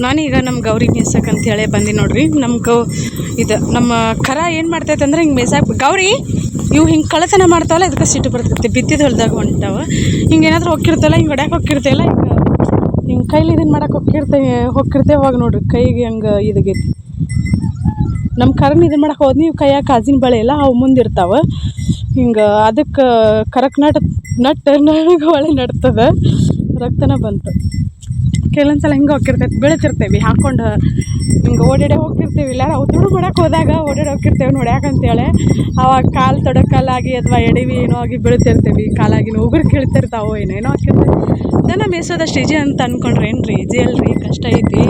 ನಾನೀಗ ನಮ್ಮ ಗೌರಿ ಮೇಯ್ಸಕ್ಕೆ ಅಂತೇಳಿ ಬಂದಿ ನೋಡ್ರಿ ನಮ್ಮ ಗೌ ಇದು ನಮ್ಮ ಕರ ಏನು ಮಾಡ್ತೈತೆ ಅಂದ್ರೆ ಹಿಂಗೆ ಮೇಯ್ಸಕ್ಕೆ ಗೌರಿ ಇವು ಹಿಂಗೆ ಕಳ್ಳತನ ಮಾಡ್ತಾವಲ್ಲ ಇದಕ್ಕೆ ಸಿಟ್ಟು ಬರ್ತೈತಿ ಬಿತ್ತಿದ ಹೊಲ್ದಾಗ ಹೊಂಟಾವ ಹಿಂಗೆ ಏನಾದರೂ ಹೋಗಿರ್ತಲ್ಲ ಹಿಂಗೆ ಹೊಡ್ಯಾಕೆ ಹೋಗಿರ್ತೇವಲ್ಲ ಹಿಂಗೆ ಹಿಂಗೆ ಕೈಲಿ ಇದನ್ನು ಮಾಡಕ್ಕೆ ಹೋಗಿರ್ತೇವೆ ಅವಾಗ ನೋಡ್ರಿ ಕೈಗೆ ಹಂಗೆ ಇದಾಗೈತಿ ನಮ್ಮ ಕರನ ಇದನ್ನು ಮಾಡಕ್ಕೆ ಹೋದ್ನಿ ಇವು ಕೈಯಾಗ ಕಾಜಿನ ಬಳೆ ಎಲ್ಲ ಅವು ಮುಂದಿರ್ತಾವೆ ಹಿಂಗೆ ಅದಕ್ಕೆ ಕರಕ್ ನಟ್ ನಟ್ ನನಗೆ ಒಳ್ಳೆ ನಡ್ತದೆ ರಕ್ತನ ಬಂತು ಕೆಲವೊಂದು ಸಲ ಹಿಂಗೆ ಹೋಗಿರ್ತೈತೆ ಬೀಳ್ತಿರ್ತೇವೆ, ಹಾಕೊಂಡು ಹಿಂಗೆ ಓಡಾಡಿ ಹೋಗ್ತಿರ್ತೀವಿ. ಇಲ್ಲಾರ ಔತಣ ಮಾಡಕ್ಕೆ ಹೋದಾಗ ಓಡಾಡಿ ಹೋಗಿರ್ತೇವೆ ನೋಡ್ಯಾಕ ಅಂತೇಳಿ ಅವಾಗ ಕಾಲು ತೊಡಕಲ್ಲಾಗಿ ಅಥವಾ ಎಡವಿ ಏನೋ ಆಗಿ ಬೀಳ್ತಿರ್ತೀವಿ. ಕಾಲಾಗಿ ಉಗುರು ಏನೋ ಏನೇನೋ ಹಾಕಿರ್ತೇವೆ ದನ ಮೇಯ್ಸೋದಷ್ಟು ಈಜಿ ಅಂತ ಅಂದ್ಕೊಂಡ್ರೆ ಏನು ರೀ ಈಜಿ ಅಲ್ರಿ, ಕಷ್ಟ ಐತಿ.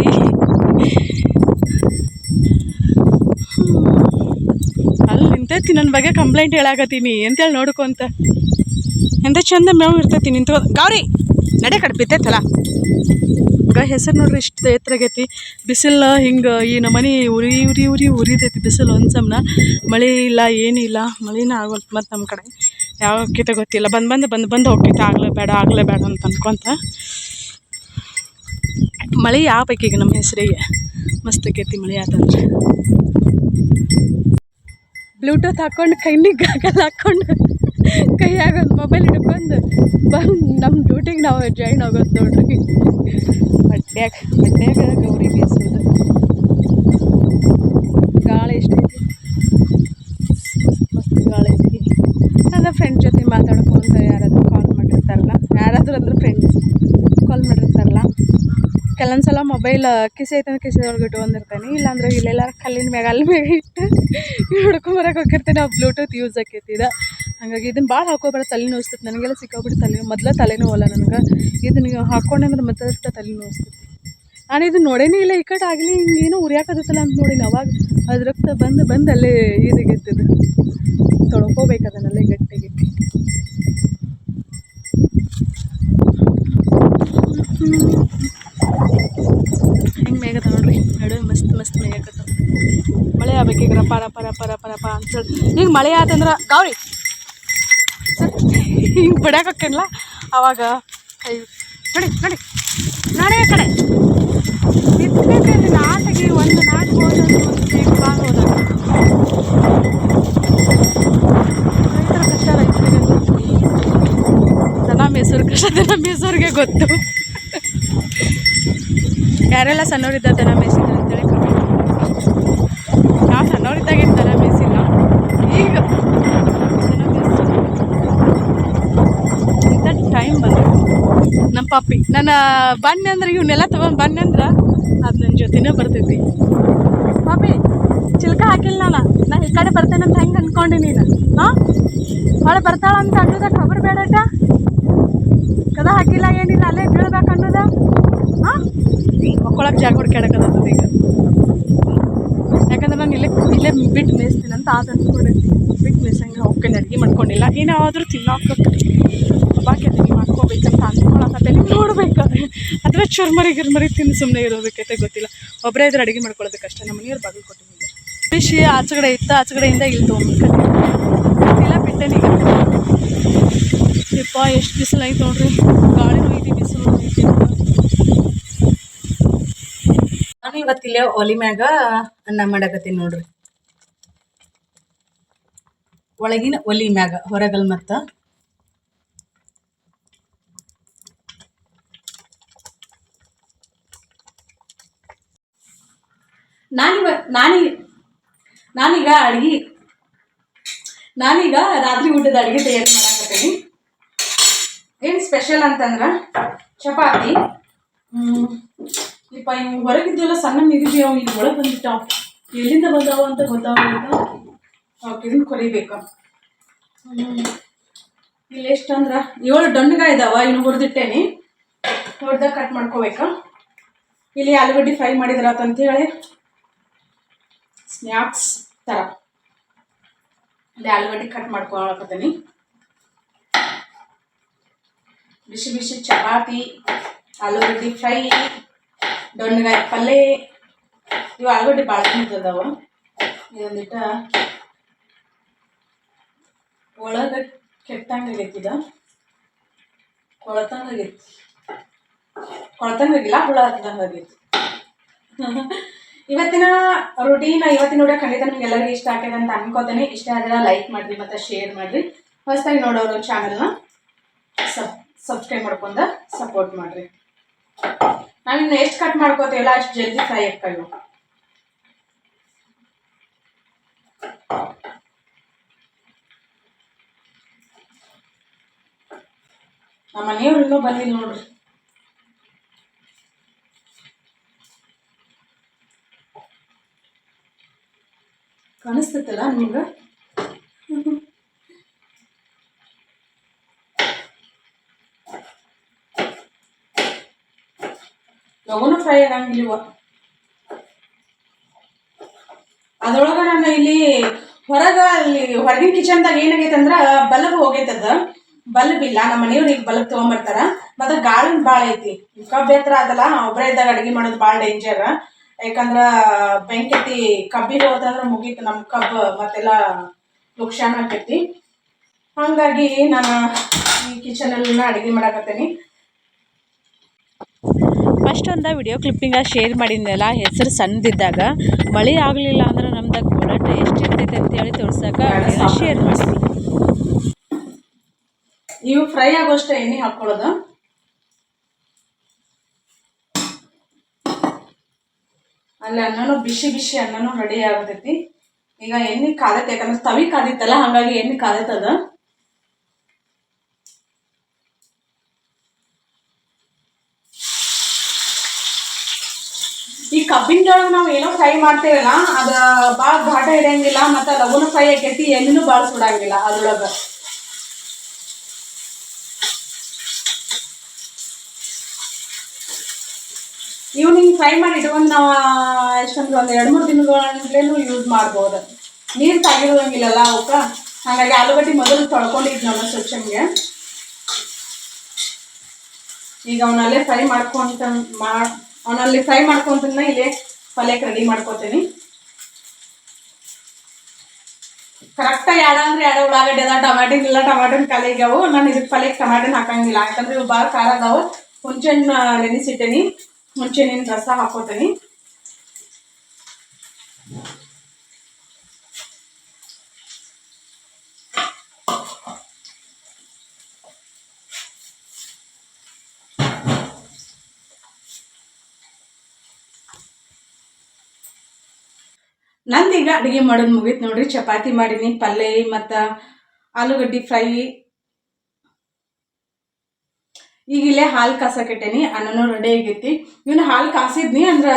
ಅಲ್ಲಿ ನಿಂತೈತಿ ನನ್ನ ಬಗ್ಗೆ ಕಂಪ್ಲೇಂಟ್ ಹೇಳಾಕತ್ತೀನಿ. ಅಂತೇಳಿ ನೋಡ್ಕೊಂತ ಎಂತ ಚಂದ ಮೇವು ಇರ್ತೈತಿ ನಿಂತ್ಕೋ ಗೌರಿ ನಡೆ ಕಡೆ ಬಿತ್ತೈತಲ್ಲ ಈಗ ಹೆಸರು ನೋಡ್ರಿ ಇಷ್ಟು ಎತ್ತರಾಗೈತಿ ಬಿಸಿಲು ಹಿಂಗೆ ಈ ನಮ್ಮನೆ ಉರಿ ಉರಿ ಉರಿ, ಉರಿದೈತಿ ಬಿಸಿಲು ಒಂದು ಸಮನ ಮಳೆ ಇಲ್ಲ ಏನಿಲ್ಲ ಮಳೆನೇ ಆಗೋಲ್ತು ಮತ್ತು ನಮ್ಮ ಕಡೆ. ಯಾವ ಗೊತ್ತಿಲ್ಲ. ಬಂದು ಬಂದು ಬಂದು ಬಂದು ಹೋಗ್ತೈತೆ ಆಗಲೇ ಬೇಡ ಆಗಲೇ ಬೇಡ ಅಂತ ಅನ್ಕೊಂತ. ಮಳೆ ಯಾವ ಈಗ ನಮ್ಮ ಹೆಸರಿಗೆ? ಮಸ್ತ್ ಆಕೈತಿ ಮಳೆ ಆತಂದ್ರೆ. ಬ್ಲೂಟೂತ್ ಹಾಕ್ಕೊಂಡು ಕಣ್ಣಿಗೆ ಆಗಲ್ಲ ಹಾಕ್ಕೊಂಡು ಕೈಯಾಗ ಒಂದು ಮೊಬೈಲ್ ಹಿಡ್ಕೊಂಡು. ಬಂದು ನಮ್ಮ ಡ್ಯೂಟಿಗೆ ನಾವು ಜಾಯ್ನ್ ಆಗೋದು ನೋಡ್ರಿ. ಬಡ್ಡ್ಯಾಗ ಬಡ್ಡ್ಯಾಗ ಗೌರಿ ಬೀಸೋದು. ಗಾಳಿ ಎಷ್ಟೈತಿ ಮಸ್ತ್ ಗಾಳಿ ಐತಿ. ಅಂದ್ರೆ ಫ್ರೆಂಡ್ ಜೊತೆ ಮಾತಾಡ್ಕೊಂತ ಯಾರಾದರೂ ಕಾಲ್ ಮಾಡಿರ್ತಾರಲ್ಲ, ಯಾರಾದರೂ ಅಂದ್ರೆ ಫ್ರೆಂಡ್ಸ್ ಕಾಲ್ ಮಾಡಿರ್ತಾರಲ್ಲ ಕೆಲವೊಂದು ಸಲ ಮೊಬೈಲ್ ಕಿಸೆ ಐತಂದ್ರೆ ಕಿಸೆ ಒಳಗೆ ಇಟ್ಕೊಂಡಿರ್ತಾನೆ ಇಲ್ಲಾಂದ್ರೆ ಇಲ್ಲೆಲ್ಲ ಕಲ್ಲಿನ ಮ್ಯಾಗ ಅಲ್ಲಿ ಮ್ಯಾಗ ಇಟ್ಟು ಹಿಡ್ಕೊಂಬರಕ್ಕೆ ಹೋಗಿರ್ತಾನೆ, ಆ ಬ್ಲೂಟೂತ್ ಯೂಸ್ ಇದು. ಹಾಗಾಗಿ ಇದನ್ನು ಭಾಳ ಹಾಕೋಬೇಡ ತಲೆ ನೋಯಿಸ್ತೈತಿ ನನಗೆಲ್ಲ ಸಿಕ್ಕಾಬಿಟ್ಟು ತಲೆ ಮೊದಲ ತಲೆನೋವಲ್ಲ ನನಗೆ. ಇದನ್ನ ಹಾಕ್ಕೊಂಡೆ ಅಂದ್ರೆ ಮತ್ತಷ್ಟು ತಲೆ ನೋಯಿಸ್ತೈತಿ ನಾನು ಇದನ್ನ ನೋಡೇನೇ ಇಲ್ಲ. ಈ ಕಡೆ ಆಗಲಿ ಹಿಂಗೇನೋ ಉರಿಯಾಕತ್ತಲ್ಲ ಅಂತ ನೋಡೀನಿ ಅವಾಗ ಅದ್ರ ರಕ್ತ ಬಂದು ಬಂದು ಅಲ್ಲೇ ಇದಾಗಿರ್ತದೆ ತೊಳ್ಕೊಬೇಕು ಅದನ್ನಲ್ಲೇ ಗಟ್ಟಿಗೆ. ಹೆಂಗೆ ಮೇಗದ ನೋಡ್ರಿ? ನಡು ಮಸ್ತ್ ಮಸ್ತ್ ಮೇಗತ್ತ. ಮಳೆ ಆಗ್ಬೇಕೀಗ ರಪ್ಪ ರಪ್ಪ ರಪ್ಪ ರಪ್ಪ ರಪ್ಪ ರಪ ಅಂತೇಳಿ ಮಳೆ ಆತಂದ್ರೆ ಗೌರಿ ಹಿಂಗೆ ಬಿಡಾಕಲ್ಲ ಅವಾಗ ಕೈ ನೋಡಿ ನೋಡಿ, ನಾನೇ ಕಡೆ. ನಾಟಿಗೆ ಒಂದು ನಾಟಿ ಹೋದ್ರೆ ಒಂದು ಕಾಲು ಹೋದಾಗ ರೈತರ ಕಷ್ಟ, ರೈತರಿಗೆ ಗೊತ್ತು. ದನ ಮೇಸೂರು ಕಷ್ಟ, ದನ ಮೇಸೂರಿಗೆ ಗೊತ್ತು. ಯಾರೆಲ್ಲ ಸಣ್ಣವರಿದ್ದ ದನ ಮೇಯಿಸಿದ್ರು ಅಂತೇಳಿ. ನಾವು ಸಣ್ಣವರಿದ್ದಾಗಿನ ದನ ಮೇಯಿಸಿಲ್ಲ ಈಗ ದನ ಮೇಯ್ಸೋದು. ಇಂಥ ಟೈಮ್ ಬಂದು ನಮ್ಮ ಪಾಪಿ. ನನ್ನ ಬನ್ನಿ ಅಂದ್ರೆ ಇವನ್ನೆಲ್ಲ ತೊಗೊಂಡು ಬನ್ನಿ ಅಂದ್ರೆ ಅದು ನನ್ನ ಜೊತೆನೇ ಬರ್ತೈತಿ. ಪಾಪಿ, ಚಿಲ್ಕ ಹಾಕಿಲ್ಲ ನಾನು? ನಾನು ಈ ಕಡೆ ಬರ್ತೇನೆ ಅಂತ ಹೆಂಗೆ ಅನ್ಕೊಂಡಿ ನೀನು? ಹಾಂ? ಭಾಳ ಬರ್ತಾಳ ಅಂತ ಅನ್ನೋದ ಖಬರ್ ಬೇಡಟ ಕದ ಹಾಕಿಲ್ಲ ಏನಿಲ್ಲ, ಅಲ್ಲೇ ಬೀಳ್ಬೇಕು ಅನ್ನೋದ. ಹಾಂ? ಮಕ್ಕಳಕ್ಕೆ ಜಾಗ ಹುಡ್ಕ್ಯಾಡಕತ್ತದ ಈಗ. ಯಾಕಂದ್ರೆ ನಾನು ಇಲ್ಲೇ ಇಲ್ಲೇ ಬಿಟ್ಟು ಮೇಯಿಸ್ತೀನಿ ಅಂತ ಅನ್ಕೊಂಡೈತಿ ಬಿಟ್ಟು ಮೇಯ್ಸಂಗೆ ಹೋಗ್ಕೊಂಡು ಅಡುಗೆ ಮಾಡ್ಕೊಂಡಿಲ್ಲ. ಏನಾದರೂ ತಿನ್ನೋಕೆ ಬಾಕಿ ಅಡುಗೆ ಮಾಡ್ಕೋಬೇಕಂತ ಅಂದ್ಕೊಳಕತ್ತೇನೆ ನೋಡ್ಬೇಕು ಅಥವಾ ಚುರ್ಮರಿ ಗಿರ್ಮರಿ ತಿಂದು ಸುಮ್ಮನೆ ಇರೋದಕ್ಕೆ ಗೊತ್ತಿಲ್ಲ. ಒಬ್ಬರೇ ಇದ್ರೆ ಅಡುಗೆ ಮಾಡ್ಕೊಳ್ಳೋದಕ್ಕೆ ಅಷ್ಟೇ. ನಮ್ಮ ಮನೆಯವ್ರು ಬಾಗಿಲು ಕೊಟ್ಟಿದ್ದೀನಿ ಕೃಷಿ ಆಚೆಗಡೆ ಇತ್ತು, ಆಚೆಗಡೆಯಿಂದ ಇಲ್ಲಿ ತೊಗೊಂಡ್ಬಿಟ್ಟು. ಬಿಟ್ಟೆ ಯಪ್ಪ, ಎಷ್ಟು ಬಿಸಿಲು ಐತೆ ನೋಡ್ರಿ. ಗಾಳಿನೂ ಐತಿ ಬಿಸಿಲು ನಾನು ಇವತ್ತಿಲ್ಲೇ ಒಲಿ ಮ್ಯಾಗ ಅನ್ನ ಮಾಡಕತ್ತೀನಿ ನೋಡ್ರಿ. ಒಳಗಿನ ಒಲಿ ಮ್ಯಾಗ, ಹೊರಗಲ್ ಮತ್ತ. ನಾನಿವ ನಾನೀಗ ನಾನೀಗ ಅಡುಗೆ, ನಾನೀಗ ರಾತ್ರಿ ಊಟದ ಅಡುಗೆ ತಯಾರಿ ಮಾಡಾಕತ್ತೀನಿ. ಏನು ಸ್ಪೆಷಲ್ ಅಂತಂದ್ರೆ ಚಪಾತಿ. ಇಪ್ಪ, ಇವು ಹೊರಗಿದ್ದೆಲ್ಲ ಸಣ್ಣ ಮಿಗಿದ್ವಿ ಅವು ಈಗ ಒಳಗೆ ಬಂದಿಟ್ಟಾವ. ಎಲ್ಲಿಂದ ಬಂದಾವ ಅಂತ ಗೊತ್ತಾಗಲಿಲ್ಲ. ಅವಕ್ಕೆ ಇದನ್ನು ಕೊರಿಬೇಕು. ಇಲ್ಲಿ ಎಷ್ಟು ಅಂದ್ರೆ ಏಳು ಡೊಣ್ಣಗಾಯಿ ಇದಾವ, ಇನ್ನು ಹುರಿದಿಟ್ಟೇನಿ. ಹುರಿದಾಗ ಕಟ್ ಮಾಡ್ಕೋಬೇಕು. ಇಲ್ಲಿ ಆಲೂಗಡ್ಡೆ ಫ್ರೈ ಮಾಡಿದ್ರಾತ ಅಂತೇಳಿ ಸ್ನ್ಯಾಕ್ಸ್ ಥರ ಇಲ್ಲಿ ಆಲೂಗಡ್ಡೆ ಕಟ್ ಮಾಡ್ಕೊಳಕತ್ತೀನಿ. ಬಿಸಿ ಬಿಸಿ ಚಪಾತಿ, ಆಲೂಗಡ್ಡೆ ಫ್ರೈ, ದೊಣ್ಣಗಾಯಿ ಪಲ್ಯ ಇವು ಆಲೂಗಡ್ಡೆ ಭಾಳ ತಿಂತದವು ಇದೊಂದಿಟ್ಟ ಒಳಗೆ ಕೆಟ್ಟಂಗೆ ಆಗೈತಿ ಇದು. ಆಗೈತಿ. ಹುಳ ಹತ್ತದಂಗೆ ಆಗೈತಿ. ಇವತ್ತಿನ ರುಟೀನ್ ಇವತ್ತಿನ ನೋಡೋ ಖಂಡಿತ ನಿಮ್ಗೆ ಎಲ್ಲರಿಗೂ ಇಷ್ಟ ಆಗ್ತದೆ ಅಂತ ಅನ್ಕೋತೇನೆ. ಇಷ್ಟ ಆದ್ರೆ ಲೈಕ್ ಮಾಡ್ರಿ ಮತ್ತೆ ಶೇರ್ ಮಾಡಿರಿ. ಹೊಸದಾಗಿ ನೋಡೋರು ಚಾನಲ್ನ ಸಬ್ ಸಬ್ಸ್ಕ್ರೈಬ್ ಮಾಡ್ಕೊಂಡ ಸಪೋರ್ಟ್ ಮಾಡಿರಿ. ನಾವಿನ್ನು ಎಷ್ಟು ಕಟ್ ಮಾಡ್ಕೋತೀವಲ್ಲ, ಅಷ್ಟು ಜಲ್ದಿ ಫ್ರೈ ಆಗ್ತಾವೆ ನಮ್ಮ ಮನೆಯವ್ರು ಇನ್ನೂ ಬಂದಿಲ್ಲ ನೋಡ್ರಿ. ಕಾಣಿಸ್ತೈತಲ್ಲ ನಿಮ್ಗೆ? ಲಗುನು ಫ್ರೈ ಆಗಂಗಿಲ್ಲ ಇವ. ಅದ್ರೊಳಗ ನಾನು ಇಲ್ಲಿ ಹೊರಗ ಅಲ್ಲಿ ಹೊರಗಿನ ಕಿಚನ್ದಾಗ ಏನಾಗೈತೆ ಅಂದ್ರ ಬಲ್ಬ್ ಹೋಗೈತದ. ಬಲ್ಬ್ ಇಲ್ಲ, ನಮ್ಮ ಮನೆಯವ್ರು ಈಗ ಬಲ್ಬ್ ತೊಗೊಂಬರ್ತಾರ. ಮತ್ತೆ ಗಾಳಿನ ಭಾಳ ಐತಿ. ಕಬ್ಬೆ ಹತ್ರ ಅದಲ್ಲ ಒಬ್ಬರೇ ಇದ್ದಾಗ ಅಡಿಗೆ ಮಾಡೋದು ಭಾಳ ಡೇಂಜರ್ ಯಾಕಂದ್ರ ಬೆಂಕಿ ಐತಿ ಕಬ್ಬಿಗೆ ಹೋತಂದ್ರ ಮುಗೀತು ನಮ್ಮ ಕಬ್ಬು ಮತ್ತೆಲ್ಲ ನುಕ್ಸಾನ ಆಕೈತಿ ಹಂಗಾಗಿ ನಾನು ಈ ಕಿಚನಲ್ಲಿನ ಅಡಿಗೆ ಮಾಡಾಕತ್ತೀನಿ. ಫಸ್ಟ್ ಒಂದು ವಿಡಿಯೋ ಕ್ಲಿಪ್ಪಿಂಗ ಶೇರ್ ಮಾಡಿದ್ನಲ್ಲ ಹೆಸರು ಸಣ್ಣದಿದ್ದಾಗ. ಮಳೆ ಆಗಲಿಲ್ಲ ಅಂದ್ರೆ ನಮ್ದು ಗೋಳಾಟ ಎಷ್ಟು ಇರ್ತೈತೆ ಅಂತೇಳಿ ತೋರ್ಸಕ್ಕೆ ಶೇರ್ ಮಾಡ್ತೀನಿ. ನೀವು ಫ್ರೈ ಆಗೋಷ್ಟು ಎಣ್ಣೆ ಹಾಕ್ಕೊಳ್ಳೋದು ಅಲ್ಲಿ ಅನ್ನನೂ ಬಿಸಿ ಬಿಸಿ ಅನ್ನನೂ ರೆಡಿ ಆಗತೈತಿ ಈಗ ಎಣ್ಣೆ ಕಾದೈತೆ ಯಾಕಂದ್ರೆ ತವಿ ಕಾದಿತ್ತಲ್ಲ ಹಾಗಾಗಿ ಎಣ್ಣೆ ಕಾದೈತದ ಈ ಕಬ್ಬಿನ ಜೋಳ ನಾವು ಏನೋ ಫ್ರೈ ಮಾಡ್ತೇವಲ್ಲ, ಅದ ಬಾಳ ಘಾಟ ಇರಂಗಿಲ್ಲ ಮತ್ತೆ ಲಗುನ ಫ್ರೈ ಆಕೈತಿ, ಎಣ್ಣೆನೂ ಭಾಳ ಸುಡಂಗಿಲ್ಲ ಅದ್ರೊಳಗ. ಇವು ಹಿಂಗೆ ಫ್ರೈ ಮಾಡಿ ಇಟ್ಕೊಂಡು ನಾವು ಎಷ್ಟೊಂದು ಒಂದು ಎರಡು ಮೂರು ದಿನಗಳಂತಲೇನು ಯೂಸ್ ಮಾಡ್ಬೋದು. ನೀರು ತೆಗಿರೋಂಗಿಲ್ಲಲ್ಲ ಅವಕ್ಕೆ? ಹಾಗಾಗಿ ಆಲೂಗಡ್ಡೆ ಮೊದಲು ತೊಳ್ಕೊಂಡಿದ್ದು ನಾನು ಸ್ವಚ್ಛಂಗೆ ಈಗ ಅವನಲ್ಲೇ ಫ್ರೈ ಮಾಡ್ಕೊಂತ ಮಾಡ್ ಅವನಲ್ಲಿ ಫ್ರೈ ಮಾಡ್ಕೊಂತನ ಇಲ್ಲೇ ಪಲ್ಯಕ್ಕೆ ರೆಡಿ ಮಾಡ್ಕೊತೀನಿ. ಕರೆಕ್ಟಾಗಿ ಯಾರಂದ್ರೆ ಅಂದ್ರೆ ಉಳ್ಳಾಗಡ್ಡೆ ಅದ ಟಮಾಟಿನ ಇಲ್ಲ ಟಮಾಟಿನ ಕಲೆಗ್ಯಾವು ನಾನು ಇದಕ್ಕೆ ಪಲ್ಯಕ್ಕೆ ಟಮಾಟಿನ ಹಾಕಂಗಿಲ್ಲ. ಯಾಕಂದ್ರೆ ಇವು ಭಾಳ ಖಾರ ಅದಾವು. ಹುಂಚೆಣ್ಣು ನೆನೆಸಿಟ್ಟೇನಿ. ಹುಂಚೆಹಣ್ಣಿನ ರಸ ಹಾಕೋತೀನಿ ನಂದೀಗ ಅಡುಗೆ ಮಾಡೋದು ಮುಗೀತು ನೋಡ್ರಿ ಚಪಾತಿ ಮಾಡೀನಿ ಪಲ್ಯ ಮತ್ತು ಆಲೂಗಡ್ಡೆ ಫ್ರೈ ಈಗ ಇಲ್ಲೇ ಹಾಲು ಕಾಸಾಕಿಟ್ಟೇನಿ ಅನ್ನನೂ ರೆಡಿ ಆಗೈತಿ. ಇವನು ಹಾಲು ಕಾಸಿದ್ನಿ ಅಂದ್ರೆ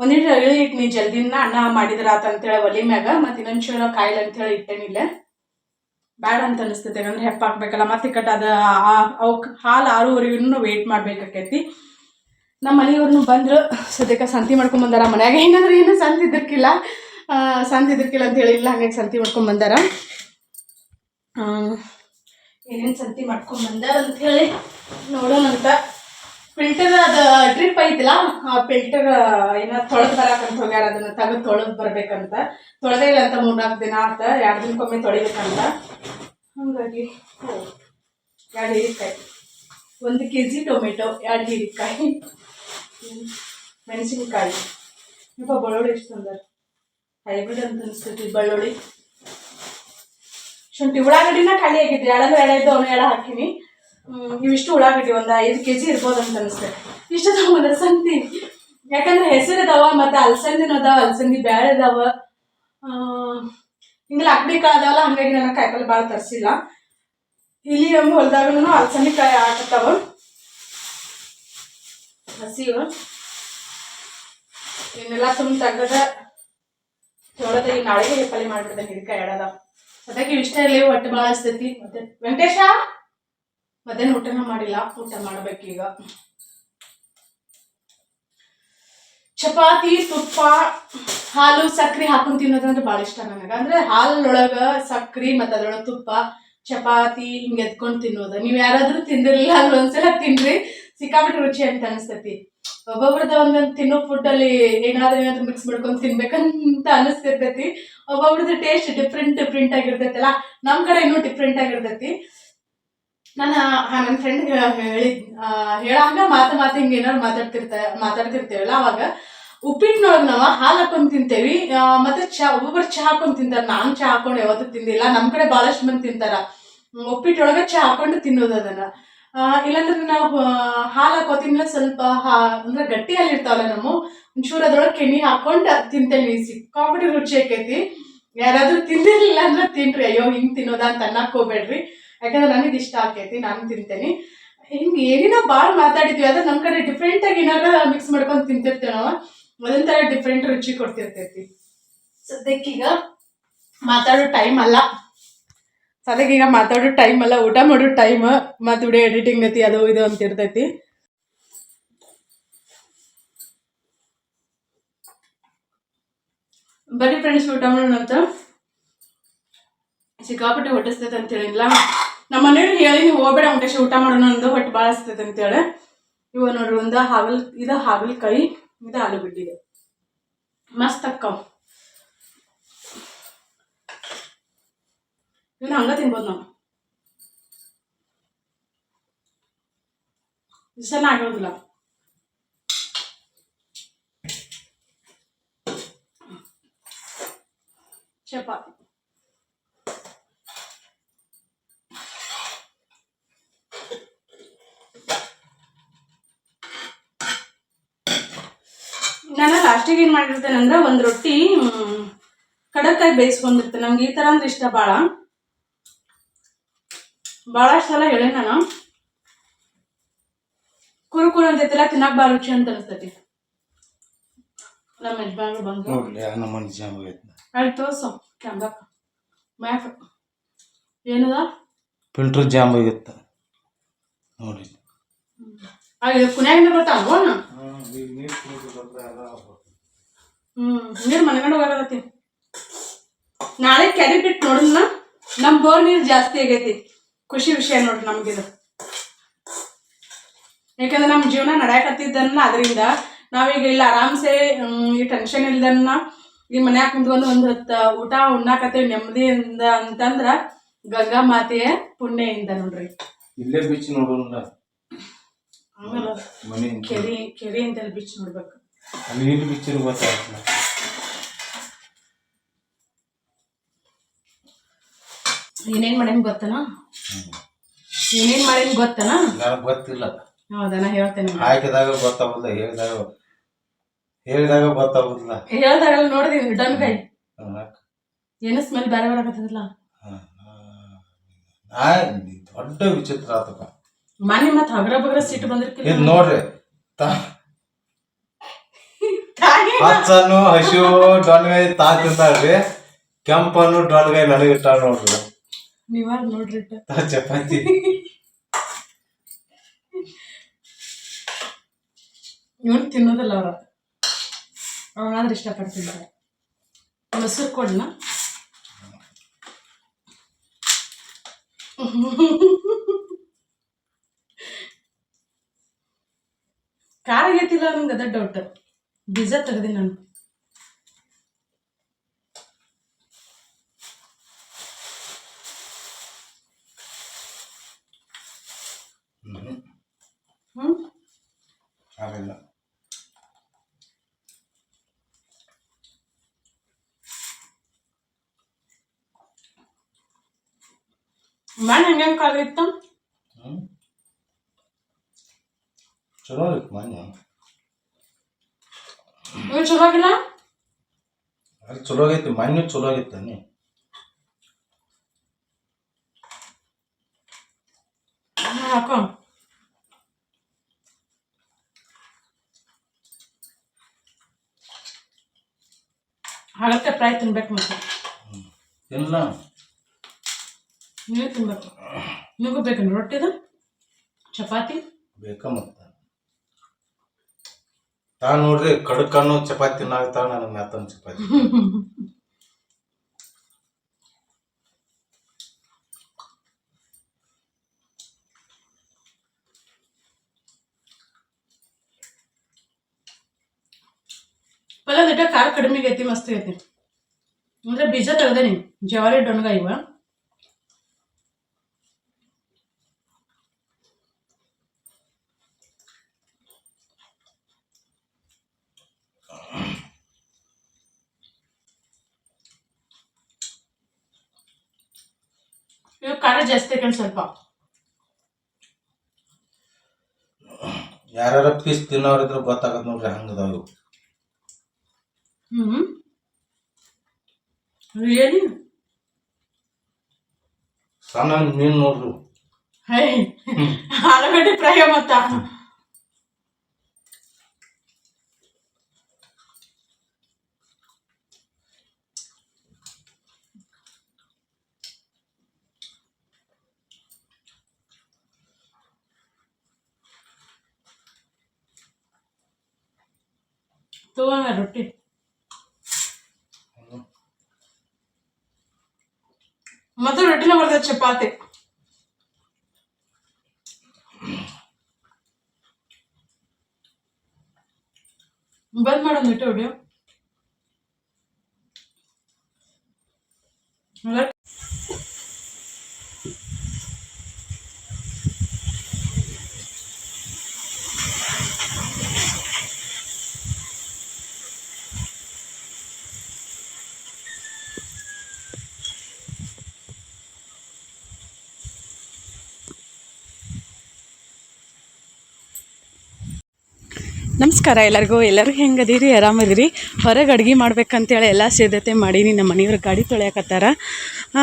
ಒಂದಿಟ್ಟು ಎಳಿ ಇಟ್ನಿ ಜಲ್ದಿನ ಅನ್ನ ಮಾಡಿದ್ರ ಅಂತೇಳಿ ಒಲಿ ಮ್ಯಾಗ ಮತ್ತು ಇನ್ನೊಂದು ಚೂರ ಕಾಯಿಲೆ ಅಂತೇಳಿ ಇಟ್ಟೇನಿ ಇಲ್ಲೇ. ಬ್ಯಾಡ ಅಂತ ಅನಿಸ್ತೈತೆ ಅಂದ್ರೆ ಹೆಪ್ಪ ಹಾಕ್ಬೇಕಲ್ಲ ಮತ್ತೆ ಕಟ್ ಅದು ಅವಕ್ಕೆ ಹಾಲು ಆರೂವರೆಗೂ ವೇಟ್ ಮಾಡ್ಬೇಕಾಕೈತಿ. ನಮ್ಮ ಮನೆಯವ್ರನ್ನು ಬಂದ್ರು ಸದ್ಯಕ್ಕೆ ಸಂತಿ ಮಾಡ್ಕೊಂಡ್ ಬಂದಾರ. ಮನ್ಯಾಗ ಏನಂದ್ರೆ ಏನು ಸಂತಿ ಇದ್ದಿರ್ಕಿಲ್ಲ. ಆ, ಸಂತಿ ಇದ್ದಿರ್ಕಿಲ್ಲ ಅಂತ ಹೇಳಿಲ್ಲ ಹಂಗಾಗಿ ಸಂತಿ ಮಾಡ್ಕೊಂಡ್ ಬಂದಾರ. ಏನೇನು ಸಂತಿ ಮಾಡ್ಕೊಂಡ್ ಬಂದಾರ ಅಂತ ಹೇಳಿ. ನೋಡೋಣಂತ ಫಿಲ್ಟರ್ ಅದು ಡ್ರಿಪ್ ಐತಿಲ್ಲ. ಆ ಫಿಲ್ಟರ್ ಏನೋ ತೊಳೆದು ಬರಕಂತ ಹೋಗ್ಯಾರ. ಅದನ್ನ ತೆಗೆದು ತೊಳೆದು ಬರ್ಬೇಕಂತ. ತೊಳೆದೇ ಇಲ್ಲ ಅಂತ ಮೂರ್ನಾಲ್ಕು ದಿನ ಆತ. ಎರಡು ದಿನಕ್ಕೊಮ್ಮೆ ತೊಳಿಬೇಕಂತ. ಹಾಗಾಗಿ ಎರಡು ಹೀರಿಕಾಯಿ. ಒಂದು ಕೆ ಜಿ ಟೊಮೆಟೊ, ಎರಡು ಹೀರಿಕಾಯಿ. ಮೆಣಸಿನ್ಕಾಯಿ. ಇಪ್ಪ, ಬೆಳ್ಳುಳ್ಳಿ ಎಷ್ಟು ತಂದಾರ? ಹೈಬ್ರಿಡ್ ಅಂತ ಅನಿಸ್ತೈತಿ ಬೆಳ್ಳುಳ್ಳಿ. ಶುಂಠಿ, ಉಳ್ಳಾಗಡ್ಡಿನ ಖಾಲಿ ಆಗಿದ್ರಿ. ಎಳೆದು ಎಳೆದು ಅವನು ಎಳೆ ಹಾಕಿನಿ. ಇವಿಷ್ಟು ಉಳ್ಳಾಗಡ್ಡಿ ಒಂದು ಐದು ಕೆ ಜಿ ಇರ್ಬೋದು ಅಂತ ಅನಿಸ್ತೈತೆ. ಇಷ್ಟು ತಗೊಂಬಂದ ಅಲ್ಸಂದಿ ಯಾಕಂದ್ರೆ ಹೆಸರು ಅದಾವ ಮತ್ತು ಅಲ್ಸಂದಿನೂ ಅದಾವ, ಅಲ್ಸಂದಿ ಬ್ಯಾಳೆ ಅದಾವ ಹಿಂಗೆಲ್ಲ ಅಕ್ಕಡಿ ಕಾಳು ಅದಾವಲ್ಲ ಹಂಗಾಗಿ ನನಗೆ ಕಾಯಿಪಲ್ಲೆ ಭಾಳ ತರಿಸಿಲ್ಲ. ಇಲ್ಲಿ ನಮ್ಮ ಹೊಲದಾಗನು ಅಲ್ಸಂದಿ ಕಾಯಿ ಹಾಕತ್ತಾವ. ಹಸಿವ. ಇವನ್ನೆಲ್ಲ ತುಂಬ ತೆಗದ ತೊಳೆದ ಈ ನಾಳೆಗೆ ಪಲ್ಯ ಮಾಡ್ಬಿಡ್ದೆ ಹಿಡ್ಕಾಯಿ ಎಡದ ಅದಕ್ಕೆ ಇಷ್ಟ ಇರಲಿ ಒಟ್ಟು ಭಾಳ ಅನಿಸ್ತೈತಿ ಮತ್ತೆ ವೆಂಕಟೇಶ? ಮಧ್ಯಾಹ್ನ ಊಟನ ಮಾಡಿಲ್ಲ, ಊಟ ಮಾಡ್ಬೇಕೀಗ ಚಪಾತಿ, ತುಪ್ಪ, ಹಾಲು, ಸಕ್ರೆ ಹಾಕೊಂಡು ತಿನ್ನೋದಂದ್ರೆ ಭಾಳ ಇಷ್ಟ ನನಗೆ. ಅಂದ್ರೆ ಹಾಲೊಳಗ ಸಕ್ರೆ ಮತ್ತು ಅದ್ರೊಳಗೆ ತುಪ್ಪ, ಚಪಾತಿ ಹಿಂಗೆ ಎತ್ಕೊಂಡು ತಿನ್ನೋದು. ನೀವು ಯಾರಾದ್ರೂ ತಿಂದಿರಲಿಲ್ಲ ಅಂದ್ರೆ ಒಂದ್ಸಲ ತಿನ್ರಿ. ಸಿಕ್ಕಾಬಿಟ್ಟು ರುಚಿ ಅಂತ ಅನಿಸ್ತೈತಿ. ಒಬ್ಬೊಬ್ರದ ಒಂದೊಂದು ತಿನ್ನೋ ಫುಡ್ಡಲ್ಲಿ ಏನಾದ್ರೂ ಏನಾದ್ರು ಮಿಕ್ಸ್ ಮಾಡ್ಕೊಂಡು ತಿನ್ಬೇಕಂತ ಅನಿಸ್ತಿರ್ತೈತಿ. ಒಬ್ಬೊಬ್ರದ್ದು ಟೇಸ್ಟ್ ಡಿಫ್ರೆಂಟ್ ಡಿಫ್ರೆಂಟ್ ಆಗಿರ್ತೈತಲ್ಲ. ನಮ್ಮ ಕಡೆ ಇನ್ನೂ ಡಿಫ್ರೆಂಟ್ ಆಗಿರ್ತೈತಿ. ನಾನು ನನ್ನ ಫ್ರೆಂಡ್ ಹೇಳಿ ಹೇಳಂಗ ಮಾತು ಮಾತು ಹಿಂಗೆ ಏನಾದ್ರು ಮಾತಾಡ್ತಿರ್ತ, ಮಾತಾಡ್ತಿರ್ತೇವಲ್ಲ ಅವಾಗ ಉಪ್ಪಿಟ್ಟಿನೊಳಗೆ ನಾವು ಹಾಲು ಹಾಕೊಂಡು ತಿಂತೇವಿ ಮತ್ತೆ ಚಾ, ಒಬ್ಬೊಬ್ರು ಚಹಾ ಹಾಕೊಂಡು ತಿಂತಾರೆ, ನಾನು ಚಹಾ ಹಾಕೊಂಡು ಯಾವತ್ತೂ ತಿಂದಿಲ್ಲ ನಮ್ಮ ಕಡೆ ಭಾಳಷ್ಟು ಮಂದಿ ತಿಂತಾರ. ಉಪ್ಪಿಟ್ಟೊಳಗೆ ಚಹಾ ಹಾಕೊಂಡು ತಿನ್ನೋದು ಅದನ್ನ. ಇಲ್ಲಾಂದ್ರೆ ನಾವು ಹಾಲು ಹಾಕೋತಿನ ಸ್ವಲ್ಪ ಹಾ, ಅಂದ್ರೆ ಗಟ್ಟಿ ಇರ್ತಾವಲ್ಲ ನಮ್ಮ, ಒಂಚೂರು ಅದ್ರೊಳಗೆ ಕೆಣಿ ಹಾಕೊಂಡು ತಿಂತೇವಿ ಸಿಕ್ಕಾಬಿಟ್ಟು ರುಚಿ ಆಕೈತಿ. ಯಾರಾದ್ರೂ ತಿಂದಿರ್ಲಿಲ್ಲ ಅಂದ್ರೆ ತಿನ್ರಿ, ಅಯ್ಯೋ ಹಿಂಗೆ ತಿನ್ನೋದಾ ಅಂತ ಅನ್ನಕ್ ಹೋಗ್ಬೇಡ್ರಿ. ಯಾಕಂದ್ರೆ ನನಗೆ ಇಷ್ಟ ಆಕೈತಿ, ನಾನು ತಿಂತೇನೆ. ಹಿಂಗ್ ಏನೇನೋ ಭಾಳ ಮಾತಾಡಿದ್ವಿ ಅದ್ರ ನಮ್ಮ ಕಡೆ ಡಿಫ್ರೆಂಟ್ ಆಗಿ ಏನಾರ ಮಿಕ್ಸ್ ಮಾಡ್ಕೊಂಡು ತಿಂತಿರ್ತೇವೆ ನಾವು. ಅದೊಂಥರ ಡಿಫ್ರೆಂಟ್ ರುಚಿ ಕೊಡ್ತಿರ್ತೈತಿ. ಸದ್ಯಕ್ಕೀಗ ಮಾತಾಡೋ ಟೈಮ್ ಅಲ್ಲ. ಸದ್ಯಕ್ಕೀಗ ಮಾತಾಡೋ ಟೈಮ್ ಅಲ್ಲ, ಊಟ ಮಾಡೋ ಟೈಮ್ ಮತ್ತು ವಿಡಿಯೋ ಎಡಿಟಿಂಗ್ ಐತಿ ಅದು ಇದು ಅಂತ ಇರ್ತೈತಿ. ಬರೀ ಫ್ರೆಂಡ್ಸ್ ಊಟ ಮಾಡೋಣ ಅಂತ ಸಿಕ್ಕಾಪಟ್ಟೆ ಹೊಟ್ಟಿಸ್ತೈತೆ ಅಂತ ಹೇಳಿಲ್ಲ ನಮ್ಮ ಮನೆಯವ್ರು ಹೇಳಿ, ನೀವು ಹೋಗ್ಬೇಡ ಊಟಕ್ಕೆ ಊಟ ಮಾಡೋಣ ಅಂದು ಹೊಟ್ಟೆ ಭಾಳ ಹಸ್ತೈತೆ ಅಂತೇಳಿ ಇವ ನೋಡ್ರಿ, ಒಂದು ಹಾಗಲ್ ಇದು ಹಾಗಲಕಾಯಿ ಇದು ಆಲೂಗಡ್ಡಿದೆ ಮಸ್ತ್ ಅಕ್ಕಾವ್ ಇವನ್ನ ಹಂಗ ತಿನ್ಬೋದು ನಾವು. ಇಷ್ಟನ ಆಗೋದಿಲ್ಲ. ಚಪಾತಿ ನಾನು ಲಾಸ್ಟಿಗೆ ಏನು ಮಾಡಿರ್ತೇನೆ ಅಂದ್ರೆ ಒಂದು ರೊಟ್ಟಿ ಮ್, ಕಡಕ್ಕಾಯಿ ಬೇಯಿಸ್ಕೊಂಡಿರ್ತೇನೆ ನಮ್ಗೆ ಈ ಥರ ಅಂದ್ರೆ ಇಷ್ಟ ಭಾಳ ಭಾಳಷ್ಟು ಸಲ ಹೇಳಿ ನಾನು. ಕುರು ಕುರು ಅಂತೈತಿಲ್ಲ ತಿನ್ನಕ್ ಭಾಳ ರುಚಿ ಅಂತ ಅನಿಸ್ತೈತಿ. ನಮ್ಮ ಯಜಮಾನ್ರು ಬಂದು ಆಯ್ತು ನಮ್ಮ ಜಾಮ್ ಆಗೈತೆ ಅಲ್ಲಿ ತೋರ್ಸು ಕ್ಯಾಮ್ರಾಕ ಮ್ಯಾಕ್. ಏನದ? ಫಿಲ್ಟರ್ ಜಾಮ್ ಆಗೈತೆ ನೋಡ್ರಿ. ಅದು ಕುನ್ಯಾಗಿಂದ ಬರ್ತಾವ ಹ್ಮ್ ನೀರು ಮನೆಗಂಡು ಹೋಗತಿ ನಾಳೆ ಕೆರೆ ಬಿಟ್ಟು ನೋಡಿದ್ನ ನಮ್ ಬೋರ್ ನೀರು ಜಾಸ್ತಿ ಆಗೈತಿ. ಖುಷಿ ವಿಷಯ ನೋಡ್ರಿ ನಮಗಿದು. ಯಾಕಂದ್ರೆ ನಮ್ಮ ಜೀವನ ನಡೆಯಕತ್ತಿದ್ದನ್ನ ಅದರಿಂದ ನಾವೀಗ ಇಲ್ಲ ಆರಾಮ್ಸೆ ಈ ಟೆನ್ಷನ್ ಇಲ್ದನ್ನ ಈ ಮನ್ಯಾಗ ಕುಂತ್ಕೊಂಡು ಒಂದು ಹೊತ್ತು ಊಟ ಉಣ್ಣಾಕತ್ತೇವಿ ನೆಮ್ಮದಿಯಿಂದ ಅಂತಂದ್ರ ಗಂಗಾ ಮಾತೆಯ ಪುಣ್ಯದಿಂದ ನೋಡ್ರಿ. ಇಲ್ಲೇ ಬೀಚ್ ನೋಡೋಣ ಕೆರೆ ಕೆರೆ ಅಂತ ಬಿಚ್ ನೋಡ್ಬೇಕು. ಅಲ್ಲಿ ಇಲ್ಲಿ ಬಿಚ್ಚಿರು ಗೊತ್ತಾಗ್ತದೆ ಏನೇನ್ ಮಾಡೇನ್ ಗೊತ್ತನ? ಏನೇನ್ ಮಾಡೇನ್ ಗೊತ್ತನ? ನನಗೆ ಗೊತ್ತಿಲ್ಲ. ಹೌದಾ ನಾ ಹೇಳ್ತೇನೆ ಹಾಕಿದಾಗ ಗೊತ್ತಾಗುದಿಲ್ಲ ಹೇಳಿದಾಗ ಹೇಳಿದಾಗ ಗೊತ್ತಾಗುದಿಲ್ಲ. ಹೇಳ್ದಾಗಲ್ಲ ನೋಡಿದೀನಿ ಡನ್ಕಾಯಿ. ಏನೋ ಸ್ಮೆಲ್ ಬೇರೆ ಬರಕತ್ತದಲ್ಲ ದೊಡ್ಡ ವಿಚಿತ್ರ ಆತಪ್ಪ. ಮನೆ ಮತ್ತೆ ಹಗರ ಬಗರ ಸಿಟ್ಟು ಬಂದಿರ್ತೀವಿ ಇದು ನೋಡ್ರಿ. ತಾ- ತಾಯಿ ಹಚ್ಚನ್ನು ಹಸಿವು ಡೊಣ್ಗಾಯಿ ತಾ ತಿಂತಾಳ್ರಿ ಕೆಂಪನ್ನು ಡೊಣ್ಗಾಯಿ ನನಗೆ ಇಟ್ಟಾಳ ನೋಡ್ರಿ. ನೀವಾರ ನೋಡ್ರಿ ತಾ ಚಪಾತಿ. ಇವ್ನ್ ತಿನ್ನೋದಿಲ್ಲ ಅವ್ರ. ಅವನಾದ್ರೆ ಇಷ್ಟಪಡ್ತಿದ್ದಾರೆ ಮೊಸರು ಕೊಡ್ನ ಖಾರ ಆಗೈತಿಲ್ಲ ನಂಗೆ ಅದ ಡೌಟ್ ಬೀಜ ತೆಗ್ದಿ ನಾನು. ಆಗಿಲ್ಲ ಮಣ್ಣು ಹೆಂಗೆ ಹ್ಮ್? ಚಲೋ ಇತ್ತು ಮನೆ ಇವ್ ಚಲೋ ಆಗಿಲ್ಲ ಅದು ಚಲೋ ಆಗೈತಿ ಮಣ್ಣು ಚಲೋ ಆಗಿತ್ತು ನೀ ಹಾಕೋ ಫ್ರೈ ತಿನ್ಬೇಕು ಮತ್ತೆ ಇಲ್ಲ ನೀವು ತಿನ್ಬೇಕು ನಿಮಗೂ ಬೇಕೇನು ರೊಟ್ಟಿದು ಚಪಾತಿ ಬೇಕಾ ಮತ್ತ ತಾ ನೋಡ್ರಿ ಕಡಕನ್ನು ಚಪಾತಿ ತಿನ್ನಾಗ್ತಾ ನನಗೆ ಮ್ಯಾತನ್ ಚಪಾತಿ. ಪಲ್ಯ ದಿಟ್ಟ ಖಾರ ಕಡಿಮೆ ಐತಿ, ಮಸ್ತ್ ಐತಿ. ಅಂದ್ರೆ ಬೀಜ ತೆಗ್ದೇನಿ ಜವಾರಿ ಡೊಣ್ಗ ಇವ ಇವು ಖಾರ ಜಾಸ್ತಿ ಸ್ವಲ್ಪ. ಯಾರ್ಯಾರ ಪೀಸ್ ತಿನ್ನೋರಿದ್ರೆ ಗೊತ್ತಾಗತ್ತೆ ಗೊತ್ತಾಗತ್ ನೋಡ್ರಿ ಹಂಗದಾವ ಹ್ಮ್. ರಿಯಲಿ ಸಣ್ಣ ಮೀನ್ ನೋಡ್ರಿ. ಹೈ ಆಲೂಗಡ್ಡೆ ಫ್ರೈ ಮತ್ತ. ತಗೋಣ ರೊಟ್ಟಿ ಮತ್ತೆ ರೊಟ್ಟಿನ ಬರ್ತದೆ ಚಪಾತಿ ಬಂದ್ ಮಾಡೋದು ಬಿಟ್ಟು ವಿಡಿಯೋ ನಮಸ್ಕಾರ ಎಲ್ಲರಿಗೂ. ಎಲ್ಲರೂ ಹೆಂಗದೀರಿ? ಆರಾಮದಿರಿ? ಹೊರಗೆ ಅಡುಗೆ ಮಾಡ್ಬೇಕಂತೇಳಿ ಎಲ್ಲ ಸಿದ್ಧತೆ ಮಾಡೀನಿ. ನಮ್ಮ ಮನೆಯವ್ರ ಗಾಡಿ ತೊಳೆಯಕತ್ತಾರ.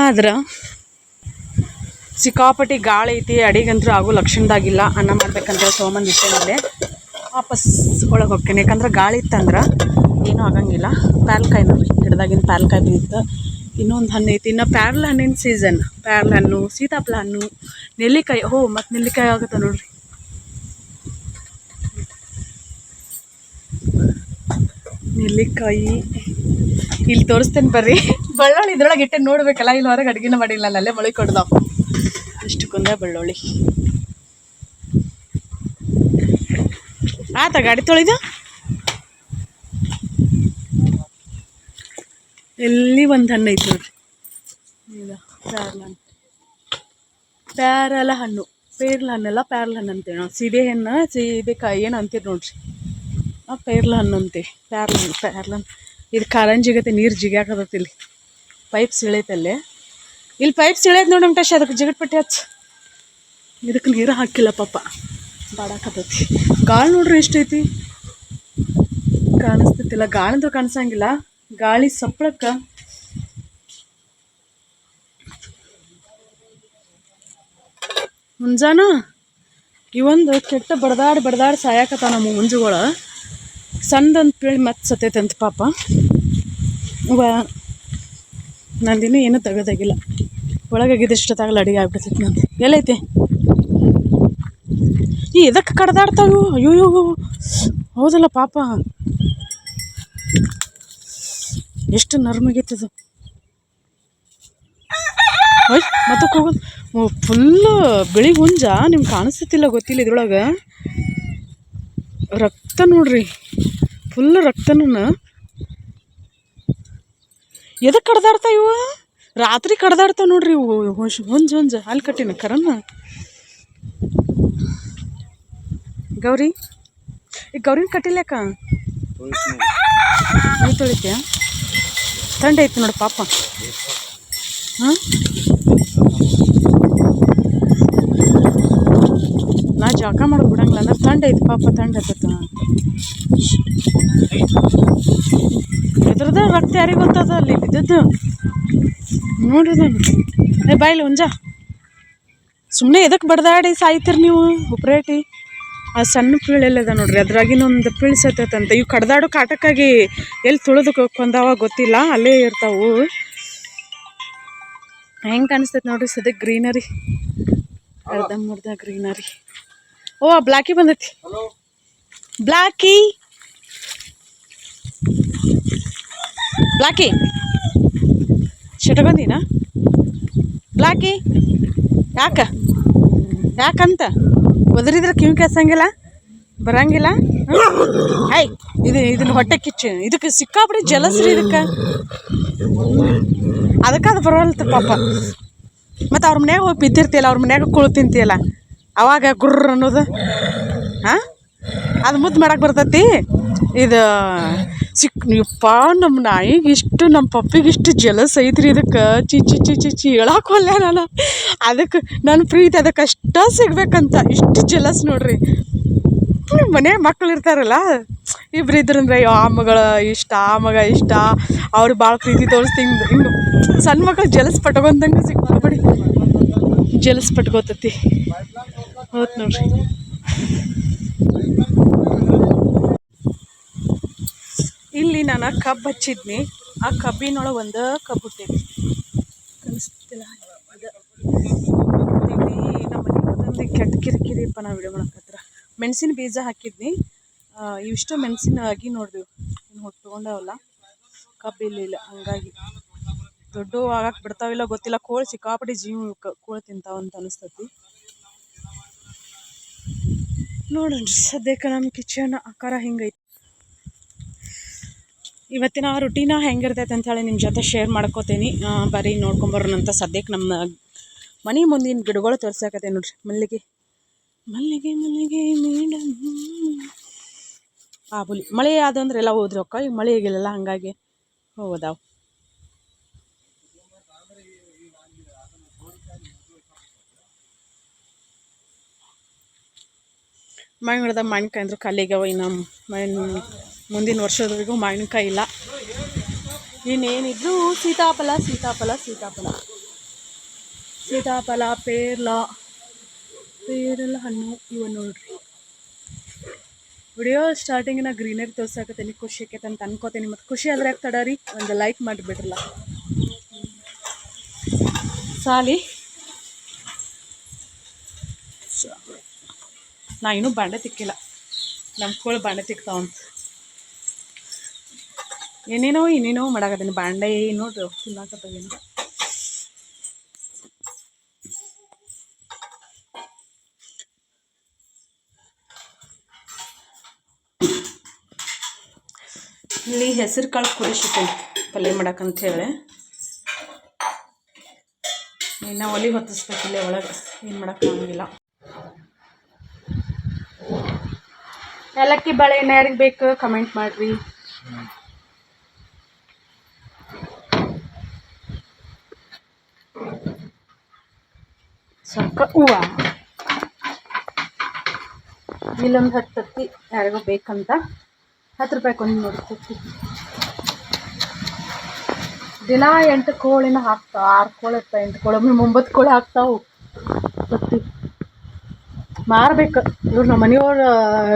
ಆದ್ರೆ ಸಿಕ್ಕಾಪಟ್ಟಿ ಗಾಳಿ ಐತಿ ಅಡಿಗಂತೂ ಆಗೋ ಲಕ್ಷಣದಾಗಿಲ್ಲ ಅನ್ನ ಮಾಡ್ಬೇಕಂತ ತೊಗೊಂಬಂದು ಇಷ್ಟ ಮೇಲೆ ವಾಪಸ್ ಒಳಗೆ ಹೋಗ್ತೇನೆ. ಯಾಕಂದ್ರೆ ಗಾಳಿ ಇತ್ತಂದ್ರೆ ಏನೂ ಆಗಂಗಿಲ್ಲ. ಪ್ಯಾಲ್ಕಾಯಿ ನೋಡಿ ಗಿಡದಾಗಿನ ಪ್ಯಾಲ್ಕಾಯಿ ಬಿದ್ದಿತ್ತು ಇನ್ನೊಂದು ಹಣ್ಣು ಐತಿ. ಇನ್ನು ಪ್ಯಾರ್ಲ ಹಣ್ಣಿನ ಸೀಸನ್ ಪ್ಯಾರ್ಲ ಹಣ್ಣು, ಸೀತಾಫಲ ಹಣ್ಣು, ನೆಲ್ಲಿಕಾಯಿ. ಹೋ ಮತ್ತು ನೆಲ್ಲಿಕಾಯಿ ಆಗುತ್ತೆ ನೋಡ್ರಿ? ನೆಲ್ಲಿಕಾಯಿ. ಇಲ್ಲಿ ತೋರಿಸ್ತೇನೆ ಬರ್ರಿ. ಬಳ್ಳೊಳ್ಳಿ ಇದ್ರೊಳಗೆ ಇಟ್ಟೆ ನೋಡ್ಬೇಕಲ್ಲ ಇಲ್ಲಿ ಹೊರಗೆ ಅಡುಗೆನ ಮಾಡಿಲ್ಲ ಅಲ್ಲೇ ಮೊಳಿ ಅಷ್ಟು ಅಷ್ಟಕ್ಕೊಂದ ಬೆಳ್ಳುಳ್ಳಿ ಆತ ಗಾಡಿ ತೊಳಿದು. ಎಲ್ಲಿ ಒಂದು ಹಣ್ಣು ಐತಿ ನೋಡ್ರಿ. ಪ್ಯಾರ್ಲ ಹಣ್ಣು ಪ್ಯಾರಲ ಹಣ್ಣು ಪೇರ್ಲ ಹಣ್ಣೆಲ್ಲ ಪ್ಯಾರಲ ಹಣ್ಣು ಅಂತೇಳಿ ನಾವು. ಸೀಬೆ ಹಣ್ಣು ಸೀಬೆಕಾಯಿ ಏನು ಅಂತೀರಿ ನೋಡ್ರಿ. ಪೇರ್ಲ ಹಣ್ಣು ಅಂತೀವಿ ಪ್ಯಾರ್ಲ ಪ್ಯಾರ್ಲ ಇದು ಕಾರಂಜಿಗತ್ತೆ ನೀರು ಜಿಗ್ಯಾಕತೈತಿ ಇಲ್ಲಿ. ಪೈಪ್ ಸಿಳೈತಲ್ಲೇ. ಇಲ್ಲಿ ಪೈಪ್ ಸಿಳೈತೆ ನೋಡಿ ಟಶ್ ಅದಕ್ಕೆ ಜಿಗಟ್ ಪಟ್ಟಿ ಹಚ್ಚ. ಇದಕ್ಕೆ ನೀರು ಹಾಕಿಲ್ಲ ಪಾಪ. ಬಾಡಾಕತ್ತೈತಿ ಗಾಳಿ ನೋಡ್ರಿ ಎಷ್ಟೈತಿ. ಕಾಣಿಸ್ತೈತಿಲ್ಲ ಗಾಳಿ ಅಂದ್ರೆ ಕಾಣಿಸಂಗಿಲ್ಲ. ಗಾಳಿ ಸಪ್ಪಳಕ್ಕೆ. ಮುಂಜಾನ? ಇವೊಂದು ಕೆಟ್ಟ ಬಡದಾಡ್ ಬಡದಾಡ್ ಸಾಯಕತ್ತ ನಮ್ಮ ಮುಂಜುಗಳು ಸಣ್ಣದೊಂದು ಪೀಳಿ ಮತ್ತೆ ಸತ್ತೈತಂತ ಪಾಪ. ಇವ ನಂದಿನೂ ಏನೂ ತೆಗೋದಾಗಿಲ್ಲ. ಒಳಗಾಗಿದ್ದು ಇಷ್ಟೊತ್ತಾಗಲ್ಲ ಅಡಿಗೆ ಆಗ್ಬಿಡ್ತೈತಿ ನಂದು. ಎಲ್ಲೈತೆ? ಈ ಇದಕ್ಕೆ ಕಡ್ದಾಡ್ತಾವು? ಅಯ್ಯೋ ಅಯ್ಯೋ ಹೌದಲ್ಲ ಪಾಪ. ಎಷ್ಟು ನರ್ಮಗೈತದು. ಓಯ್ ಮತ್ತಕ್ಕೆ ಹೋಗೋದು ಫುಲ್ಲು ಬಿಳಿ ಹುಂಜ ನಿಮ್ಗೆ ಕಾಣಿಸ್ತಿಲ್ಲ ಗೊತ್ತಿಲ್ಲ ಇದ್ರೊಳಗೆ. ರಕ್ತ ನೋಡ್ರಿ. ಫುಲ್ ರಕ್ತನ ಎದಕ್ಕೆ ಕಡ್ದಾಡ್ತ ಇವ? ರಾತ್ರಿ ಕಡ್ದಾಡ್ತಾವ ನೋಡ್ರಿ ಇವು. ಹೊಂಜ್ ಹೊಂಜ್ ಹಾಲು ಕಟ್ಟಿನ ಕರನ್ನ. ಗೌರಿ, ಈ ಗೌರಿನ ಕಟ್ಟಿಲ್ಯಾಕ? ನೀ ತಂಡ ಐತಿ ನೋಡಿ ಪಾಪ. ಹಾಂ? ಜಳಕ ಮಾಡೋದು ಬಿಡಂಗಿಲ್ಲ ಅಂದ್ರೆ ತಂಡ ಐತಿ, ಪಾಪ ತಂಡ ಆತೈತ. ಎದ್ರದ ರಕ್ತ ಯಾರಿಗೆ ಗೊತ್ತದ ಅಲ್ಲಿ? ಬಿದ್ದದ್ದು. ನೋಡಿದ ಏ ಬಾಯಿಲಿ ಹುಂಜ. ಸುಮ್ಮನೆ ಎದಕ್ಕೆ ಬಡ್ದಾಡಿ ಸಾಯ್ತೀರಿ ನೀವು ಉಪ್ರೇಟಿ ಆ ಸಣ್ಣ ಅದ ನೋಡ್ರಿ? ಅದ್ರಾಗಿನ ಒಂದು ಪೀಳು ಸತ್ತೈತಂತ ಇವು ಕಡ್ದಾಡೋ ಕಾಟಕ್ಕಾಗಿ ಎಲ್ಲಿ ತುಳಿದು ಕೊಂದಾವ ಗೊತ್ತಿಲ್ಲ, ಅಲ್ಲೇ ಇರ್ತಾವು. ಹೆಂಗೆ ಕಾಣಿಸ್ತೈತೆ ನೋಡ್ರಿ ಸದ್ಯ ಗ್ರೀನರಿ? ಅರ್ಧ ಮುರ್ಧ ಗ್ರೀನರಿ. ಓ ಬ್ಲಾಕಿ ಬಂದೈತಿ. ಬ್ಲಾಕಿ. ಬ್ಲಾಕಿ. ಶಟ ಬಂದಿನ? ಬ್ಲಾಕಿ. ಯಾಕ? ಯಾಕಂತ? ಒದರಿದ್ರೆ ಕಿವಿ ಕೆಸಂಗಿಲ್ಲ ಬರಂಗಿಲ್ಲ? ಹೈ ಇದು ಇದನ್ನ ಹೊಟ್ಟೆ ಕಿಚ್ಚು. ಇದಕ್ಕೆ ಸಿಕ್ಕಾಬಿಡಿ ಜಲಸ್ರಿ ಇದಕ್ಕೆ. ಅದಕ್ಕೆ ಅದು ಬರೋಲ್ತ ಪಾಪ ಮತ್ತು ಅವ್ರ ಮನ್ಯಾಗ ಹೋಗಿ ಬಿದ್ದಿರ್ತಿಯಲ್ಲ ಅವ್ರ ಮನ್ಯಾಗ ಕುಳು ತಿಂತೀಯಲ್ಲ ಅವಾಗ ಗುರ್ರ ಅನ್ನೋದು. ಹಾಂ? ಅದು ಮುದ್ದು ಮಾಡಕ್ಕೆ ಬರ್ತೈತಿ. ಇದು ಸಿಕ್ ಯಪ್ಪ ನಮ್ಮ ನಾಯಿಗೆ ಇಷ್ಟು ನಮ್ಮ ಪಪ್ಪಿಗೆ ಇಷ್ಟು ಜಲಸ್ ಐತ್ರಿ ಇದಕ್ಕೆ. ಚಿ ಚಿ ಚಿ ಹೇಳಕ್ಕೊಲ್ಲ ನಾನು. ಅದಕ್ಕೆ ನನ್ನ ಪ್ರೀತಿ ಅದಕ್ಕೆ ಅಷ್ಟ ಸಿಗ್ಬೇಕಂತ ಇಷ್ಟು ಜಲಸ್ ನೋಡ್ರಿ. ಮನೆ ಮಕ್ಕಳು ಇರ್ತಾರಲ್ಲ. ಇಬ್ರು ಇದ್ರಂದ್ರೆ ಅಯ್ಯೋ ಆ ಮಗಳ, ಇಷ್ಟ, ಆ ಮಗ ಇಷ್ಟ. ಅವ್ರು ಭಾಳ ಪ್ರೀತಿ ತೋರಿಸ್ತಿ. ಹಿಂಗೆ ಹಿಂಗೆ ಸಣ್ಣ ಮಕ್ಕಳು ಜಲಸ್ ಪಟ್ಕೊಂಡಂಗೆ ಸಿಕ್ಕಾಬಿಡಿ ಜಲಸ್ ಪಟ್ಕೋತತಿ. ಹೌದು ನೋಡ್ರಿ. ಇಲ್ಲಿ ನಾನು ಕಬ್ಬು ಹಚ್ಚಿದ್ನಿ. ಆ ಕಬ್ಬಿನೊಳಗೆ ಒಂದು ಕಬ್ಬು ಹುಟ್ಟೈತಿ ಕಾಣಿಸ್ತಿಲ್ಲ ಕೆಟ್ಟ ನಮ್ಮ ಮನೆ ಕೆಟ್ಟ ಕಿರಿಕಿರಿಪ್ಪ ನಾವು ವಿಡಿಯೋ ಹತ್ರ. ಮೆಣಸಿನ ಬೀಜ ಹಾಕಿದ್ನಿ. ಇವಿಷ್ಟು ಮೆಣಸಿನ ಆಗಿ ನೋಡಿದ್ವಿ ಇನ್ನು ತೊಗೊಂಡವಲ್ಲ? ಕಬ್ಬು ಇಲ್ಲಿ ಹಂಗಾಗಿ. ದೊಡ್ಡ ಆಗಕ್ಕೆ ಬಿಡ್ತಾವಿಲ್ಲ ಗೊತ್ತಿಲ್ಲ. ಕೋಳಿ ಸಿಕ್ಕಾಪಟ್ಟೆ ಜೀವ ಕೋಳಿ ತಿಂತಾವಂತ ಅನಿಸ್ತತಿ. ನೋಡ್ರಿ ಸದ್ಯಕ್ಕೆ ನಮ್ಮ ಕಿಚನ್ ಆಕಾರ ಹೆಂಗೈತಿ. ಇವತ್ತಿನ ರುಟೀನ ಹೆಂಗಿರ್ತೈತೆ ಅಂತ ಹೇಳಿ ನಿಮ್ಮ ಜೊತೆ ಶೇರ್ ಮಾಡ್ಕೋತೀನಿ. ಆ, ಬರೀ ನೋಡ್ಕೊಂಬರೋಣಂತ ಸದ್ಯಕ್ಕೆ ನಮ್ಮ ಮನೆ ಮುಂದಿನ ಗಿಡಗಳು ತೋರ್ಸಾಕತ್ತೆ ನೋಡ್ರಿ. ಮಲ್ಲಿಗೆ ಮಲ್ಲಿಗೆ ಮಲ್ಲಿಗೆ ಮೇಡಮ್ ಆಬುಲಿ ಮಳೆ ಆದಂದ್ರೆ ಎಲ್ಲ ಹೋದ್ರಿ ಅಕ್ಕ ಈಗ ಮಳೆ ಆಗಿಲ್ಲಲ್ಲ ಹಂಗಾಗಿ ಹೋದಾವ್ ಮಾವಿನ ಗಿಡದ ಮಾವಿನಕಾಯಿ ಅಂದ್ರೆ ಅವ ಇನ್ನು ಮಾವಿನ ಮುಂದಿನ ವರ್ಷದವರೆಗೂ ಮಾವಿನಕಾಯಿ ಇಲ್ಲ. ಇನ್ನೇನಿದ್ರು ಸೀತಾಫಲ ಸೀತಾಫಲ ಸೀತಾಫಲ. ಸೀತಾಫಲ, ಪೇರ್ಲ ಪೇರಲ ಹಣ್ಣು ಇವ ನೋಡ್ರಿ. ವಿಡಿಯೋ ಸ್ಟಾರ್ಟಿಂಗಿನ ಗ್ರೀನರಿ ತೋರ್ಸಾಕತ್ತೀನಿ, ಖುಷಿ ಆಕೈತೆ ಅಂತ ಅನ್ಕೋತೀನಿ. ಮತ್ತು ಖುಷಿ ಆದ್ರೆ ಯಾಕೆ ತಡರಿ ಒಂದು ಲೈಕ್ ಮಾಡಿಬಿಡ್ರಲ್ಲ. ಸಾಲಿ. ನಾ ಇನ್ನೂ ಬಾಂಡೆ ತಿಕ್ಕಿಲ್ಲ. ನಮ್ಮ ಕೋಳಿ ಬಾಂಡೆ ತಿಕ್ತಾವಂತ ಏನೇನೋ ಏನೇನೋ ಮಾಡಾಕತ್ತೀನಿ. ಬಾಂಡೆ ನೋಡ್ರಿ ತಿನ್ನಾಕತ್ತವೇನು ಇಲ್ಲಿ ಹೆಸರು ಕಾಳು ಕುದಿಸಿಟ್ಟೆ ಪಲ್ಯ ಮಾಡಕ್ಕಂತ ಹೇಳಿ. ಇನ್ನು ಒಲಿ ಹೊತ್ತಿಸ್ಬೇಕಿಲ್ಲ ಒಳಗೆ. ಏನು ಮಾಡೋಕ್ಕಾಗಂಗಿಲ್ಲ ಏಲಕ್ಕಿ ಬಾಳೆಹಣ್ಣು ಯಾರಿಗೆ ಬೇಕು ಕಮೆಂಟ್ ಮಾಡಿರಿ. ಸಕ್ಕ ಹೂವ. ಇಲ್ಲೊಂದು ಹತ್ತು ತತ್ತಿ ಯಾರಿಗೋ ಬೇಕಂತ ಹತ್ತು ರೂಪಾಯಿ ಕೊಂಡು ನೋಡಿ ತತ್ತಿ ದಿನ ಎಂಟು ಕೋಳಿನ ಹಾಕ್ತಾವ ಆರು ಕೋಳಿ ಇರ್ತಾವ ಎಂಟು ಕೋಳಿ, ಒಮ್ಮೆ ಒಂಬತ್ತು ಕೋಳಿ ಹಾಕ್ತಾವು. ಮಾರ್ಬೇಕು. ಇವ್ರು ನಮ್ಮ ಮನೆಯವ್ರು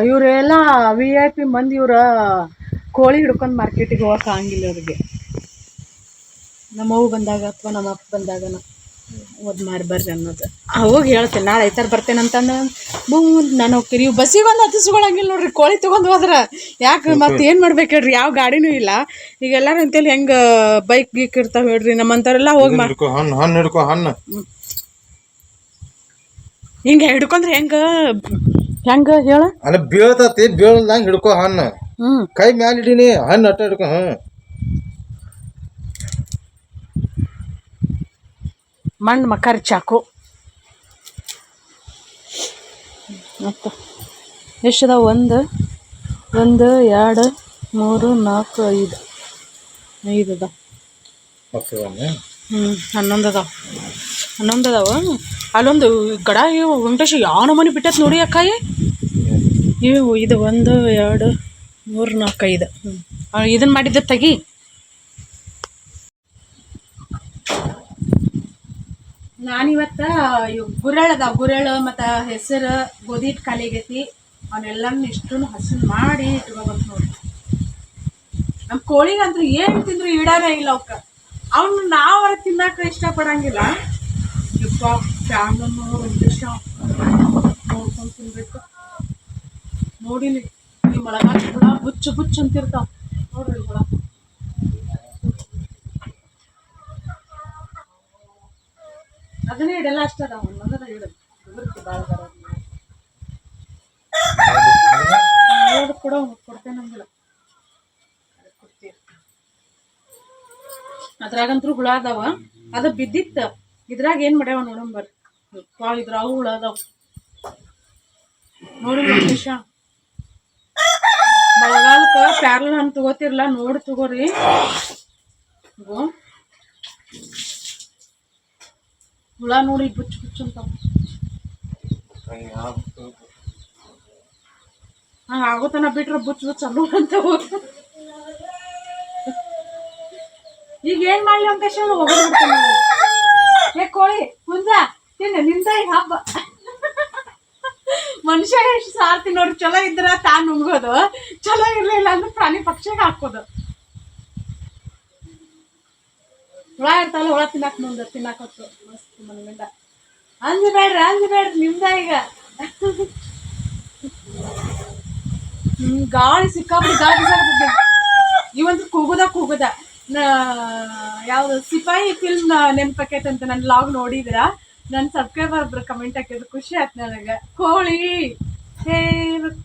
ಇವರೆಲ್ಲ ವಿ ಐ ಪಿ ಮಂದಿ ಇವ್ರ ಕೋಳಿ ಹಿಡ್ಕೊಂಡು ಮಾರ್ಕೆಟಿಗೆ ಹೋಗಕ್ಕೆ ಆಗಂಗಿಲ್ಲ ಅವ್ರಿಗೆ ನಮ್ಮ ಅವ್ವ ಬಂದಾಗ ಅಥವಾ ನಮ್ಮ ಅಪ್ಪ ಬಂದಾಗ ಓದ್ ಮಾರಿ ಬರ್ರಿ ಅನ್ನೋದು. ಹೋಗಿ ಹೇಳ್ತೇನೆ ನಾಳೆ ಐತಾರು ಬರ್ತೇನೆ ಅಂತಂದ್ರೆ ಬೂ ನಾನು ಹೋಗ್ತೀರಿ ಇವು ಬಸ್ಸಿಗೆ ಒಂದು ಹತ್ತಿಸ್ಕೊಳಂಗಿಲ್ಲ ನೋಡ್ರಿ ಕೋಳಿ ತೊಗೊಂಡು ಹೋದ್ರೆ ಯಾಕೆ ಮತ್ತೆ ಏನು ಮಾಡ್ಬೇಕು ಹೇಳ್ರಿ ಯಾವ ಗಾಡಿನೂ ಇಲ್ಲ. ಈಗ ಎಲ್ಲಾರು ಅಂತೇಳಿ ಹೆಂಗೆ ಬೈಕ್ ಗೀಕ್ ಇರ್ತಾವೆ ಹೇಳ್ರಿ ನಮ್ಮಂಥವ್ರೆಲ್ಲ ಹೋಗಿ ಹಣ್ಣು ಹಣ್ಣು ಹಿಡ್ಕೊ ಹಣ್ಣು. ಹಿಂಗೆ ಹಿಡ್ಕೊಂಡ್ರೆ ಹೆಂಗ? ಹೆಂಗ ಹೇಳ? ಅಲ್ಲ ಬೀಳ್ತತಿ ಬೀಳ್ದಂಗೆ ಹಿಡ್ಕೊ ಹಣ್ಣು. ಹ್ಞೂ ಕೈ ಮ್ಯಾಲ ಇಡೀನಿ ಹಣ್ಣು ಅಟ್ಟ ಹಿಡ್ಕೊ ಹ್ಞೂ ಮಣ್ಣು ಮಕ್ಕರಿ ಚಾಕು. ಮತ್ತು ಎಷ್ಟದ ಒಂದು ಒಂದು ಎರಡು ಮೂರು ನಾಲ್ಕು ಐದು. ಐದು ಅದಾವ. ಹ್ಞೂ ಹನ್ನೊಂದು ಅದಾವ. ಹನ್ನೊಂದು ಅದಾವ? ಅಲ್ಲೊಂದು ಗಡ ವೆಂಕಟೇಶ ಯಾವ ನಮೂನಿ ಬಿಟ್ಟತ್ ನೋಡಿ ಅಕ್ಕಾಯಿ. ಇವು, ಇದು ಒಂದು, ಎರಡು, ಮೂರು ನಾಲ್ಕು ಐದು ಹ್ಞೂ ಇದನ್ನು ಮಾಡಿದ್ದೆ ತೆಗಿ. ನಾನಿವತ್ತ ಇವು ಗುರೆಳ್ ಅದಾವ. ಗುರೆಳ್ ಮತ್ತು ಹೆಸರು ಗೋಧಿ ಹಿಟ್ಟು ಕಾಲಿಗೈತಿ ಆಗೈತಿ. ಅವನ್ನೆಲ್ಲನೂ ಇಷ್ಟು ಹಸನ್ ಮಾಡಿ ಇಟ್ಕೋಬೇಕು ನೋಡಿ ನಮ್ಮ ಕೋಳಿಗಂತೂ ಏನು ತಿಂದ್ರು ಇಡಾನೇ ಇಲ್ಲ ಅವಕ್ಕ ಅವನು ನಾವರ ತಿನ್ನಕ ಇಷ್ಟಪಡಂಗಿಲ್ಲ. ಯಪ್ಪ. ಜಾಮೂನು ವೆಂಕಟೇಶ ನೋಡ್ಕೊಂಡು ತಿನ್ಬೇಕು. ನೋಡಿಲಿ ಈ ಒಳಗ ಹುಳ ಬುಚ್ಚು ಬುಚ್ಚು ಅಂತಿರ್ತಾವ. ನೋಡ್ರಿ ಹುಳ. ಅದನ್ನೇ ಇಡಲ್ಲ ಅಷ್ಟ ಅದಾವ. ಒಂದೊಂದರ ಇಡೋದು ಇರುತ್ತೆ ಭಾಳ ಬರೋದು ನೋಡು ಕೂಡ ಕೊಡ್ತೇನೆ ನಮ್ಗಿಲ್ಲ ಕೊಡ್ತೀವಿ ಅದ್ರಾಗಂತೂ ಹುಳ ಅದಾವ. ಅದು ಬಿದ್ದಿತ್ತ. ಇದ್ರಾಗ ಏನ್ ಮಾಡ್ಯಾವ ನೋಡಂಬರ್ ಇದ್ರ ಇದ್ರಾಗ ಹುಳ ಅದಾವ. ನೋಡಿ ವೆಂಕಟೇಶ ಮಳೆಗಾಲಕ್ಕೆ ಪ್ಯಾರಲ್ ಹಣ್ಣು ತಗೋತಿರ್ಲ, ನೋಡಿ ತಗೋರಿ. ಹುಳ ನೋಡಿ ಬುಚ್ಚು ಬುಚ್ಚು ಅಂತ. ಹಂಗ ಆಗೋತನ ಬಿಟ್ರೆ ಬುಚ್ಚು ಬುಚ್ಚು ಅಲ್ಲೂ ಅಂತ ಈಗ ಏನ್ ಮಾಡ್ಲಿ ಅಂತ ಹೋಗ್ಬಿಡ್ತಾನೆ ಕೋಳಿ, ಹುಂಜ ತಿನ್ನ ನಿಂದ ಈಗ ಹಬ್ಬ. ಮನುಷ್ಯ ಎಷ್ಟು ಸಾರ್ತಿ ನೋಡಿ, ಚಲೋ ಇದ್ರ ತಾನು ನುಂಗೋದು ಚಲೋ ಇರ್ಲಿಲ್ಲ ಅಂದ್ರೆ ಪ್ರಾಣಿ ಪಕ್ಷಿಗೆ ಹಾಕೋದು ಹುಳ ಇರ್ತಲ್ಲ ಹುಳ ತಿನ್ನಾಕ ಮುಂದೆ, ತಿನ್ನಕ್ ಹೊತ್ತು. ಮಸ್ತ್ ಮನಗಂಡ. ಅಂಜಬೇಡ್ರಿ ಅಂಜಬೇಡ್ರಿ ನಿಮ್ದ ಈಗ ಗಾಳಿ ಸಿಕ್ಕಾಬಿಟ್ಟು ಗಾಳಿ ಇವಂತೂ ಕೂಗುದ ಕೂಗುದ. ಯಾವ್ದು ಸಿಪಾಯಿ ಫಿಲ್ಮ್ ನೆನ್ಪಕೈತೆ ಅಂತ ನನ್ನ ಲಾಗ್ ನೋಡಿದ್ರ ನನ್ನ ಸಬ್ಸ್ಕ್ರೈಬರ್ ಒಬ್ರು ಕಮೆಂಟ್ ಹಾಕಿದ್ರು, ಖುಷಿ ಆಯ್ತು ನನಗೆ. ಕೋಳಿ ಹೇ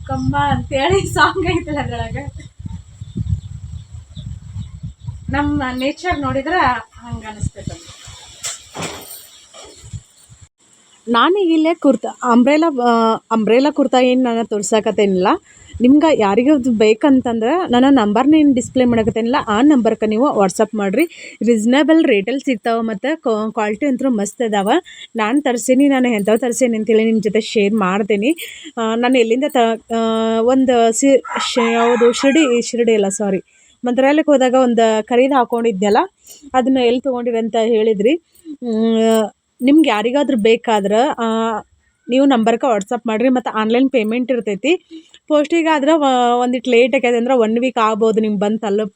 ಕಮ್ಮ ಅಂತೇಳಿ ಸಾಂಗ್ ಐತಲ್ಲ ಅದ್ರೊಳಗೆ. ನಮ್ಮ ನೇಚರ್ ನೋಡಿದ್ರ ಹಂಗ ಅನಿಸ್ತೈತೆ ನಾನೀಗ ಇಲ್ಲೇ ಕುರ್ತಾ ಅಂಬ್ರೆಲಾ ಅಂಬ್ರೆಲಾ ಕುರ್ತಾ ಏನು ನಾನು ತೋರ್ಸಕತ್ತೇನಿಲ್ಲ. ನಿಮ್ಗೆ ಯಾರಿಗಾದ್ರು ಬೇಕಂತಂದ್ರೆ ನನ್ನ ನಂಬರ್ನ ಏನು ಡಿಸ್ಪ್ಲೇ ಮಾಡಕತ್ತೇನಿಲ್ಲ, ಆ ನಂಬರ್ಗೆ ನೀವು ವಾಟ್ಸಪ್ ಮಾಡಿರಿ. ರೀಸ್ನೇಬಲ್ ರೇಟಲ್ಲಿ ಸಿಗ್ತಾವೆ ಮತ್ತು ಕ್ವಾಲಿಟಿ ಅಂತೂ ಮಸ್ತ್ ಇದಾವೆ ನಾನು ತರ್ಸೀನಿ, ನಾನು ಎಂಥವು ತರ್ಸೀನಿ ಅಂತೇಳಿ ನಿಮ್ಮ ಜೊತೆ ಶೇರ್ ಮಾಡ್ತೀನಿ. ನಾನು ಎಲ್ಲಿಂದ ತ ಒಂದು ಸಿ ಯಾವುದು, ಶಿರ್ಡಿ ಶಿರ್ಡಿ ಅಲ್ಲ ಸಾರಿ ಮಂತ್ರಾಲಯಕ್ಕೆ ಹೋದಾಗ ಒಂದು ಖರೀದಿ ಹಾಕೊಂಡಿದ್ದೆಲ್ಲ ಅದನ್ನು ಎಲ್ಲಿ ತೊಗೊಂಡಿರಿ ಅಂತ ಹೇಳಿದ್ರಿ. ನಿಮ್ಗೆ ಯಾರಿಗಾದ್ರೂ ಬೇಕಾದ್ರೆ ನೀವು ನಂಬರ್ಗೆ ವಾಟ್ಸಪ್ ಮಾಡಿರಿ, ಮತ್ತು ಆನ್ಲೈನ್ ಪೇಮೆಂಟ್ ಇರ್ತೈತಿ. ಪೋಸ್ಟಿಗೆ ಆದ್ರೆ ಒಂದಿಟ್ಟು ಲೇಟ್ ಆಗ್ಯದೆ ಅಂದ್ರೆ ಒನ್ ವೀಕ್ ಆಗ್ಬೋದು ನಿಮ್ಗೆ ಬಂದು ತಲುಪ್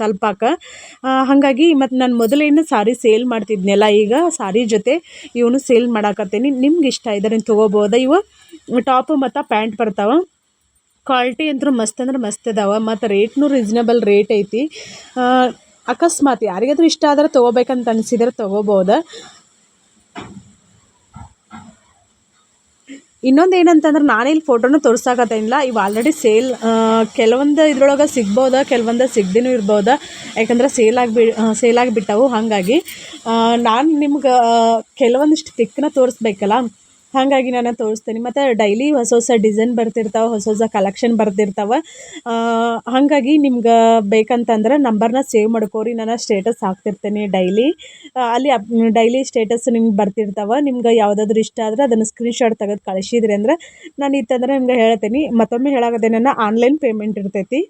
ತಲುಪಾಕ. ಹಾಗಾಗಿ ಮತ್ತು ನಾನು ಮೊದಲೇನು ಸಾರಿ ಸೇಲ್ ಮಾಡ್ತಿದ್ನಲ್ಲ ಈಗ ಸಾರಿ ಜೊತೆ ಇವನು ಸೇಲ್ ಮಾಡಾಕತ್ತೀನಿ. ನಿಮ್ಗೆ ಇಷ್ಟ ಇದ್ರೆ ತೊಗೋಬೋದ. ಇವು ಟಾಪು ಮತ್ತು ಪ್ಯಾಂಟ್ ಬರ್ತಾವೆ. ಕ್ವಾಲಿಟಿ ಅಂತೂ ಮಸ್ತ್ ಅಂದ್ರೆ ಮಸ್ತ್ ಅದಾವ, ಮತ್ತು ರೇಟ್ನೂ ರೀಸನಬಲ್ ರೇಟ್ ಐತಿ. ಅಕಸ್ಮಾತ್ ಯಾರಿಗಾದ್ರೂ ಇಷ್ಟ ಆದ್ರೆ ತೊಗೋಬೇಕಂತ ಅನಿಸಿದ್ರೆ ತೊಗೋಬೋದು. ಇನ್ನೊಂದು ಏನಂತಂದ್ರೆ ನಾನೇ ಇಲ್ಲಿ ಫೋಟೋನ ತೋರ್ಸಾಕತ್ತೇನಿಲ್ಲ. ಇವು ಆಲ್ರೆಡಿ ಸೇಲ್ ಕೆಲವೊಂದು ಇದ್ರೊಳಗೆ ಸಿಗ್ಬೋದ, ಕೆಲವೊಂದು ಸಿಗ್ದೇನೂ ಇರ್ಬೋದ. ಯಾಕಂದ್ರೆ ಸೇಲ್ ಆಗಿ ಸೇಲ್ ಆಗಿಬಿಟ್ಟವು ಹಾಗಾಗಿ ನಾನು ನಿಮ್ಗೆ ಕೆಲವೊಂದಿಷ್ಟು ಪಿಕ್ನ ತೋರಿಸ್ಬೇಕಲ್ಲ? ಹಾಗಾಗಿ ನಾನು ತೋರಿಸ್ತೀನಿ. ಮತ್ತು ಡೈಲಿ ಹೊಸ ಹೊಸ ಡಿಸೈನ್ ಬರ್ತಿರ್ತಾವೆ, ಹೊಸ ಹೊಸ ಕಲೆಕ್ಷನ್ ಬರ್ತಿರ್ತಾವೆ. ಹಾಗಾಗಿ ನಿಮ್ಗೆ ಬೇಕಂತಂದ್ರೆ ನಂಬರ್ನ ಸೇವ್ ಮಾಡ್ಕೋರಿ, ನಾನು ಸ್ಟೇಟಸ್ ಹಾಕ್ತಿರ್ತೇನೆ ಡೈಲಿ. ಅಲ್ಲಿ ಅಪ್, ಡೈಲಿ ಸ್ಟೇಟಸ್ ನಿಮ್ಗೆ ಬರ್ತಿರ್ತಾವೆ, ನಿಮ್ಗೆ ಯಾವುದಾದ್ರೂ ಇಷ್ಟ ಆದ್ರೆ ಅದನ್ನು ಸ್ಕ್ರೀನ್ಶಾಟ್ ತೆಗೆದು ಕಳಿಸಿದ್ರಿ ಅಂದ್ರೆ ನಾನು ಇತ್ತಂದ್ರೆ ನಿಮ್ಗೆ ಹೇಳ್ತೀನಿ. ಮತ್ತೊಮ್ಮೆ ಹೇಳಾಕತ್ತೇನೆ ಆನ್ಲೈನ್ ಪೇಮೆಂಟ್ ಇರ್ತೈತಿ.